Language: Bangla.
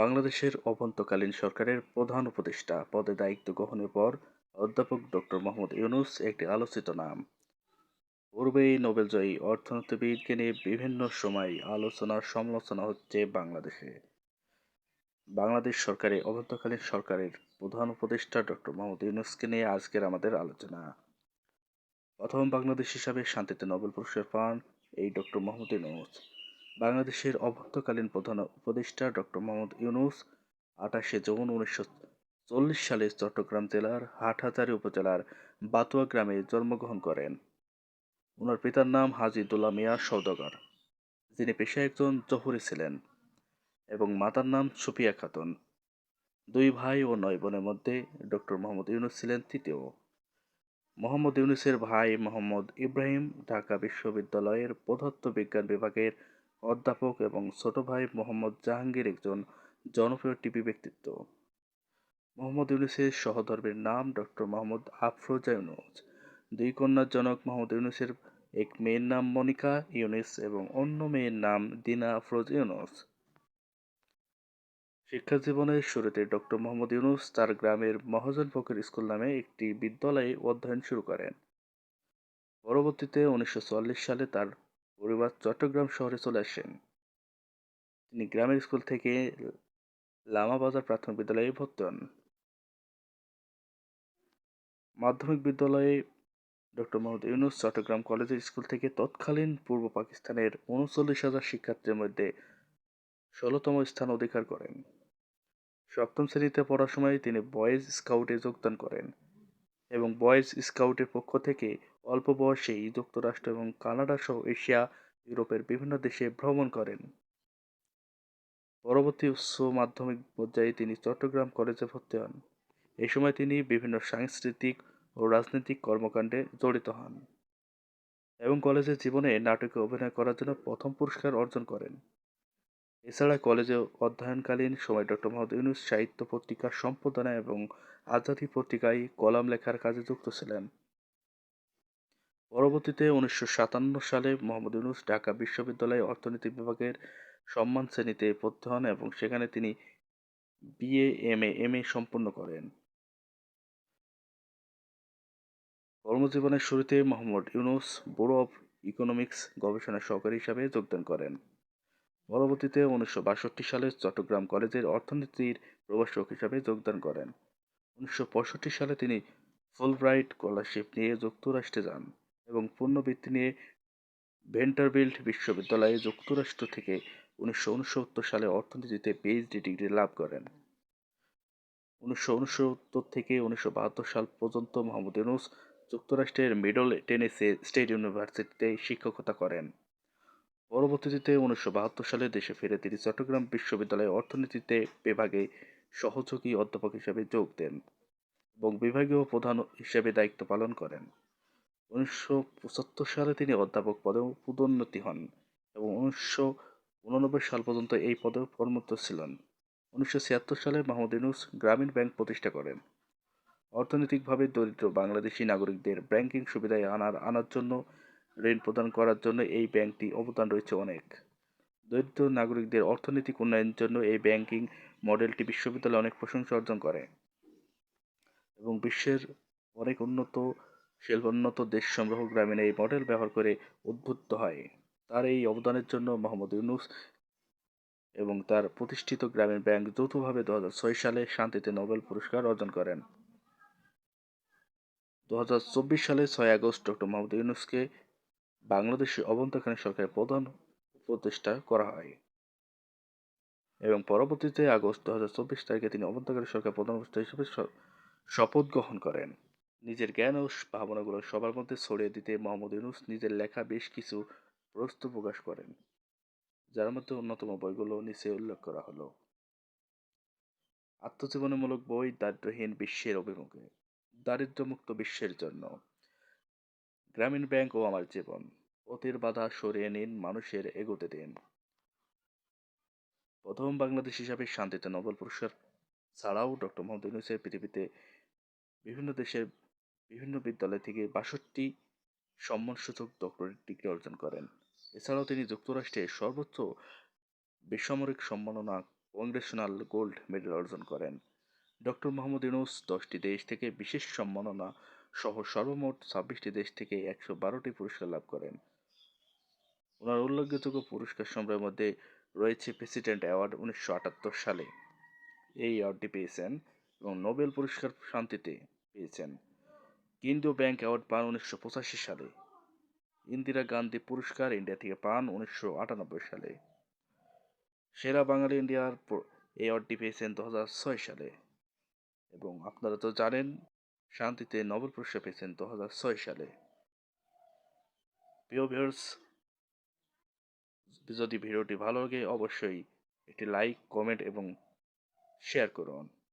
বাংলাদেশের অভ্যন্তকালীন সরকারের প্রধান উপদেষ্টা পদে দায়িত্ব গ্রহণের পর অধ্যাপক ডক্টর মোহাম্মদ ইউনুস একটি আলোচিত নাম। পূর্বেই নোবেলজয়ী অর্থনীতিবিদকে নিয়ে বিভিন্ন সময় আলোচনার সমালোচনা হচ্ছে বাংলাদেশে। বাংলাদেশ সরকারের অভ্যন্তকালীন সরকারের প্রধান উপদেষ্টা ডক্টর মোহাম্মদ ইউনুসকে নিয়ে আজকের আমাদের আলোচনা। প্রথম বাংলাদেশ হিসাবে শান্তিতে নোবেল পুরস্কার পান এই ডক্টর মোহাম্মদ ইউনূস। বাংলাদেশের অভ্যন্তকালীন প্রধান উপদেষ্টা ডক্টর মোহাম্মদ ইউনুস আঠাশে জুন উনিশশো চল্লিশ সালে চট্টগ্রাম জেলার হাটহাজারী উপজেলার বাতুয়া গ্রামে জন্মগ্রহণ করেন। ওনার পিতার নাম হাজি দুল্লা মিয়া সওদাগর, যিনি পেশায় একজন জহুরি ছিলেন এবং মাতার নাম সুফিয়া খাতুন। দুই ভাই ও নয় বোনের মধ্যে ডক্টর মোহাম্মদ ইউনুস ছিলেন তৃতীয়। মোহাম্মদ ইউনুসের ভাই মোহাম্মদ ইব্রাহিম ঢাকা বিশ্ববিদ্যালয়ের পদার্থবিজ্ঞান বিভাগের অধ্যাপক এবং ছোট ভাই মোহাম্মদ জাহাঙ্গীর একজন জনপ্রিয় টিভি ব্যক্তিত্ব। মোহাম্মদ ইউনুসের সহধর্মের নাম ডক্টর মোহাম্মদ আফরোজা ইউনুস। দুই কন্যার জনক মোহাম্মদ ইউনুসের এক মেয়ের নাম মনিকা ইউনুস এবং অন্য মেয়ের নাম দিনা আফরোজ ইউনুস। শিক্ষা জীবনের শুরুতে ডক্টর মোহাম্মদ ইউনুস তার গ্রামের মহাজন ফকির স্কুল নামে একটি বিদ্যালয়ে অধ্যয়ন শুরু করেন। পরবর্তীতে উনিশশো চুয়াল্লিশ সালে তার পরিবার চট্টগ্রাম শহরে চলে আসেন। তিনি গ্রামের স্কুল থেকে লামাবাজার প্রাথমিক বিদ্যালয়ে ভর্তি হন। মাধ্যমিক বিদ্যালয়ে ডক্টর মোহাম্মদ ইউনুস চট্টগ্রাম কলেজের স্কুল থেকে তৎকালীন পূর্ব পাকিস্তানের উনচল্লিশ হাজার শিক্ষার্থীর মধ্যে ষোলোতম স্থান অধিকার করেন। সপ্তম শ্রেণীতে পড়ার সময় তিনি বয়েজ স্কাউটে যোগদান করেন এবং বয়েজ স্কাউটের পক্ষ থেকে অল্প বয়সেই যুক্তরাষ্ট্র এবং কানাডা সহ এশিয়া, ইউরোপের বিভিন্ন দেশে ভ্রমণ করেন। পরবর্তী উচ্চ মাধ্যমিক পর্যায়ে তিনি চট্টগ্রাম কলেজে ভর্তি হন। এই সময় তিনি বিভিন্ন সাংস্কৃতিক ও রাজনৈতিক কর্মকাণ্ডে জড়িত হন এবং কলেজের জীবনে নাটকে অভিনয় করার জন্য প্রথম পুরস্কার অর্জন করেন। এছাড়া কলেজে অধ্যয়নকালীন সময় ডক্টর মোহাম্মদ ইউনুস সাহিত্য পত্রিকার সম্পাদনা এবং আজাদি পত্রিকায় কলাম লেখার কাজে যুক্ত ছিলেন। পরবর্তীতে উনিশশো সাতান্ন সালে মোহাম্মদ ইউনুস ঢাকা বিশ্ববিদ্যালয়ে অর্থনীতি বিভাগের সম্মান শ্রেণীতে ভর্তি হন এবং সেখানে তিনি BA, M A M A সম্পন্ন করেন। কর্মজীবনের শুরুতে Muhammad Yunus bureau of economics গবেষণা সহকারী হিসাবে যোগদান করেন। পরবর্তীতে উনিশশো বাষট্টি সালে চট্টগ্রাম কলেজের অর্থনীতির প্রভাষক হিসাবে যোগদান করেন। উনিশশো পঁয়ষট্টি সালে তিনি ফুলব্রাইট স্কলারশিপ নিয়ে যুক্তরাষ্ট্রে যান। এবং পূর্ণবৃত্তি নিয়ে ভেন্টারবিল্ট বিশ্ববিদ্যালয়ে যুক্তরাষ্ট্র থেকে উনিশশো উনসত্তর সালে অর্থনীতিতে পিএইচডি ডিগ্রি লাভ করেন। উনিশশো উনসত্তর থেকে উনিশশো বাহাত্তর সাল পর্যন্ত মোহাম্মদ ইউনুস যুক্তরাষ্ট্রের মিডল টেনেসি স্টেট ইউনিভার্সিটিতে শিক্ষকতা করেন। পরবর্তীতে উনিশশো বাহাত্তর সালে দেশে ফিরে তিনি চট্টগ্রাম বিশ্ববিদ্যালয়ে অর্থনীতিতে বিভাগে সহযোগী অধ্যাপক হিসেবে যোগ দেন এবং বিভাগীয় প্রধান হিসেবে দায়িত্ব পালন করেন। উনিশশো পঁচাত্তর সালে তিনি অধ্যাপক পদে পদোন্নতি হন এবং উনিশশো উননব্বই সাল পর্যন্ত এই পদে কর্মরত ছিলেন। উনিশশো ছিয়াত্তর সালে মাহমুদ ইউনুস গ্রামীণ ব্যাংক প্রতিষ্ঠা করেন। অর্থনৈতিকভাবে দরিদ্র বাংলাদেশি নাগরিকদের ব্যাংকিং সুবিধায় আনার আনার জন্য, ঋণ প্রদান করার জন্য এই ব্যাংকটি অবদান রয়েছে অনেক। দরিদ্র নাগরিকদের অর্থনৈতিক উন্নয়নের জন্য এই ব্যাংকিং মডেলটি বিশ্ববিদ্যালয়ে অনেক প্রশংসা অর্জন করে এবং বিশ্বের অনেক উন্নত শিল্পোন্নত দেশ সংগ্রহ গ্রামীণ এই মডেল ব্যবহার করে উদ্বুদ্ধ হয়। তার এই অবদানের জন্য মোহাম্মদ ইউনুস এবং তার প্রতিষ্ঠিত গ্রামীণ ব্যাংক যৌথভাবে দু হাজার ছয় সালে শান্তিতে নোবেল পুরস্কার অর্জন করেন। দু হাজার চব্বিশ সালে ছয় আগস্ট ডক্টর মোহাম্মদ ইউনুসকে বাংলাদেশের অভ্যন্তরীণ সরকারের প্রধান উপদেষ্টা করা হয় এবং পরবর্তীতে আগস্ট দু হাজার চব্বিশ তারিখে তিনি অভ্যন্তরীণ সরকার প্রধান উপদেষ্টা হিসেবে শপথ গ্রহণ করেন। নিজের জ্ঞান ও ভাবনাগুলো সবার মধ্যে ছড়িয়ে দিতে মোহাম্মদ ইউনুস নিজের লেখা বেশ কিছু প্রস্তুত প্রকাশ করেন, যার মধ্যে অন্যতম বইগুলো নিচে উল্লেখ করা হলো। আত্মজীবনীমূলক বই দারিদ্রহীন বিশ্বের অভিমুখে, দারিদ্র্যমুক্ত বিশ্বের জন্য। গ্রামীণ ব্যাংক ও আমার জীবন, অতির বাধা সরিয়ে নিন মানুষের এগোতে দিন। প্রথম বাংলাদেশ হিসাবে শান্তিতে নোবেল পুরস্কার ছাড়াও ডক্টর মোহাম্মদ ইউনুসের পৃথিবীতে বিভিন্ন দেশের বিভিন্ন বিদ্যালয় থেকে বাষট্টি সম্মানসূচক ডক্টরেট ডিগ্রি অর্জন করেন। এছাড়াও তিনি যুক্তরাষ্ট্রের সর্বোচ্চ বেসামরিক সম্মাননা কংগ্রেশনাল গোল্ড মেডেল অর্জন করেন। ডক্টর মোহাম্মদ ইউনুস দশটি দেশ থেকে বিশেষ সম্মাননা সহ সর্বমোট ছাব্বিশটি দেশ থেকে একশো বারোটি পুরস্কার লাভ করেন। ওনার উল্লেখযোগ্য পুরস্কার সম্ভারের মধ্যে রয়েছে প্রেসিডেন্ট অ্যাওয়ার্ড উনিশশো আটাত্তর সালে। এই অ্যাওয়ার্ডটি পেয়েছেন এবং নোবেল পুরস্কার শান্তিতে পেয়েছেন। কেন্দ্রীয় ব্যাংক অ্যাওয়ার্ড পান উনিশশো পঁচাশি সালে। ইন্দিরা গান্ধী পুরস্কার ইন্ডিয়া থেকে পান উনিশশো আটানব্বই সালে। সেরা বাঙালি ইন্ডিয়ার অ্যাওয়ার্ডটি পেয়েছেন দু হাজার ছয় সালে। এবং আপনারা তো জানেন, শান্তিতে নোবেল পুরস্কার পেয়েছেন দু হাজার ছয় সালে। প্রিয় যদি ভিডিওটি ভালো লাগে, অবশ্যই একটি লাইক, কমেন্ট এবং শেয়ার করুন।